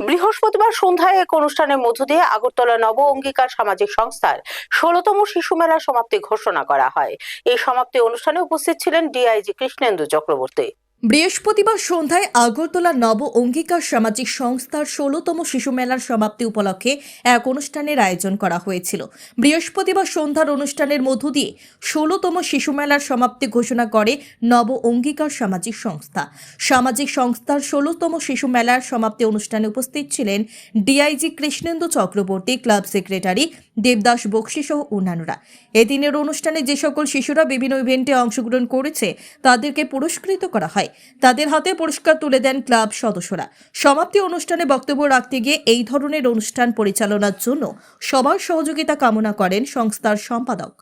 বৃহস্পতিবার সন্ধ্যায় এক অনুষ্ঠানের মধ্য দিয়ে আগরতলা নব অঙ্গীকার সামাজিক সংস্থার ষোলতম শিশু মেলার সমাপ্তি ঘোষণা করা হয়। এই সমাপ্তি অনুষ্ঠানে উপস্থিত ছিলেন ডিআইজি কৃষ্ণেন্দু চক্রবর্তী। বৃহস্পতিবার সন্ধ্যায় আগরতলা নব অঙ্গীকার সামাজিক সংস্থার ষোলতম শিশু মেলার সমাপ্তি উপলক্ষে এক অনুষ্ঠানের আয়োজন করা হয়েছিল। বৃহস্পতিবার সন্ধ্যার অনুষ্ঠানের মধ্য দিয়ে ষোলতম শিশু মেলার সমাপ্তি ঘোষণা করে নব অঙ্গীকার সামাজিক সংস্থা। সামাজিক সংস্থার ষোলতম শিশু মেলার সমাপ্তি অনুষ্ঠানে উপস্থিত ছিলেন DIG Krishnendu Chakraborty, club secretary Debdas Bakshi সহ অন্যান্যরা। এদিনের অনুষ্ঠানে যে সকল শিশুরা বিভিন্ন ইভেন্টে অংশগ্রহণ করেছে, তাদেরকে পুরস্কৃত করা হয়। তাদের হাতে পুরস্কার তুলে দেন ক্লাব সদস্যরা। সমাপ্তি অনুষ্ঠানে বক্তব্য রাখতে গিয়ে এই ধরনের অনুষ্ঠান পরিচালনার জন্য সবার সহযোগিতা কামনা করেন সংস্থার সম্পাদক।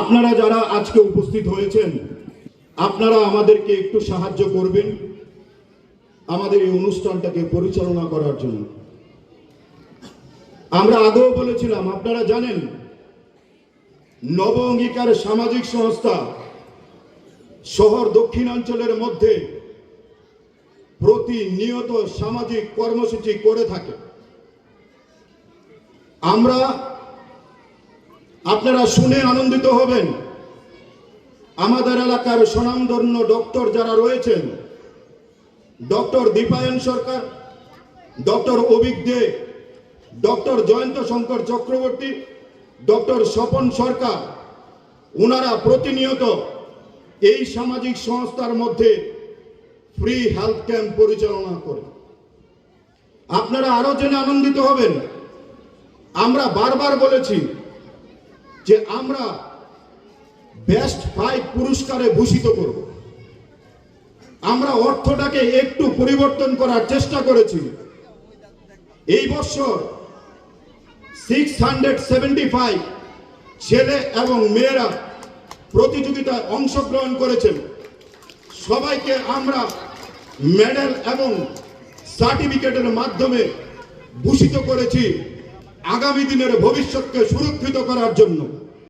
আপনারা যারা আজকে উপস্থিত হয়েছেন, আপনারা আমাদেরকে একটু সাহায্য করবেন আমাদের এই অনুষ্ঠানটাকে পরিচালনা করার জন্য। আমরা আগেও বলেছিলাম, আপনারা জানেন নব অঙ্গীকার সামাজিক সংস্থা শহর দক্ষিণাঞ্চলের মধ্যে প্রতিনিয়ত সামাজিক কর্মসূচি করে থাকে। আমরা আপনারা শুনে আনন্দিত হবেন। আমাদের এলাকার স্বনামধন্য ডক্টর যারা রয়েছেন, doctor Dipayan Sarkar, doctor Abhik De, doctor Jayanta Shankar Chakraborty, doctor Swapan Sarkar ওনারা প্রতিনিয়ত এই সামাজিক সংস্থার মধ্যে ফ্রি হেলথ ক্যাম্প পরিচালনা করে। আপনারা আরও জেনে আনন্দিত হবেন। আমরা বারবার বলেছি যে আমরা বেস্ট ফাইভ পুরস্কারে ভূষিত করব। আমরা অর্থটাকে একটু পরিবর্তন করার চেষ্টা করেছি। এই বছর সিক্স হান্ড্রেড সেভেন্টি ফাইভ ছেলে এবং মেয়েরা প্রতিযোগিতায় অংশগ্রহণ করেছেন। সবাইকে আমরা মেডেল এবং সার্টিফিকেটের মাধ্যমে ভূষিত করেছি আগামী দিনের ভবিষ্যৎকে সুরক্ষিত করার জন্য।